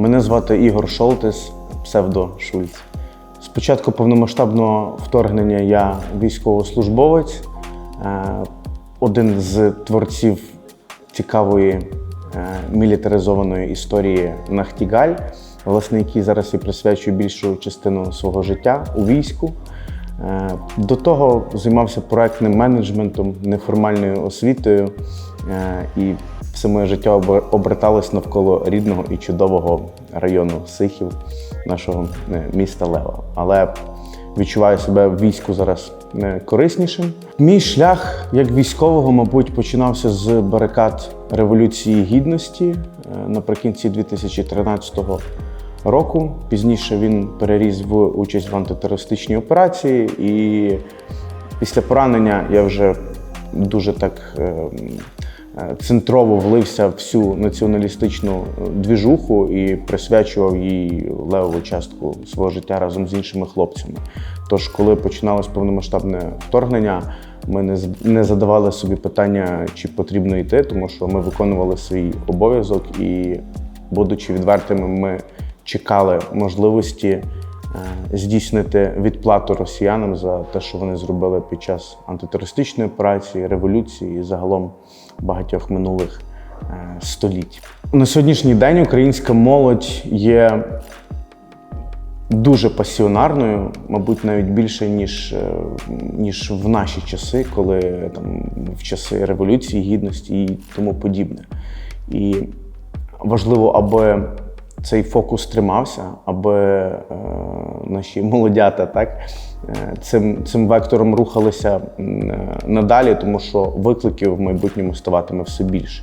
Мене звати Ігор Шолтис, псевдо Шульц. Спочатку повномасштабного вторгнення я військовослужбовець, е, один з творців цікавої е, мілітаризованої історії Нахтігаль, власне, якій зараз і присвячую більшу частину свого життя у війську. Е, До того займався проектним менеджментом, неформальною освітою, і все моє життя обер- оберталось навколо рідного і чудового району Сихів, нашого е, міста Лева. Але відчуваю себе в війську зараз е, кориснішим. Мій шлях як військового, мабуть, починався з барикад Революції Гідності е, наприкінці 2013 року. Пізніше він переріс в участь в антитерористичній операції, і після поранення я вже дуже так е, е, центрово влився всю націоналістичну е, двіжуху і присвячував їй левову частку свого життя разом з іншими хлопцями. Тож, коли починалось повномасштабне вторгнення, ми не, задавали собі питання, чи потрібно йти, тому що ми виконували свій обов'язок і, будучи відвертими, ми чекали можливості е, здійснити відплату росіянам за те, що вони зробили під час антитерористичної операції, революції і загалом багатьох минулих е, століть. На сьогоднішній день українська молодь є дуже пасіонарною, мабуть, навіть більше, ніж, е, ніж в наші часи, коли там в часи революції, гідності і тому подібне. І важливо, аби цей фокус тримався, аби е, наші молодята так, е, цим, цим вектором рухалися е, надалі, тому що викликів в майбутньому ставатиме все більше.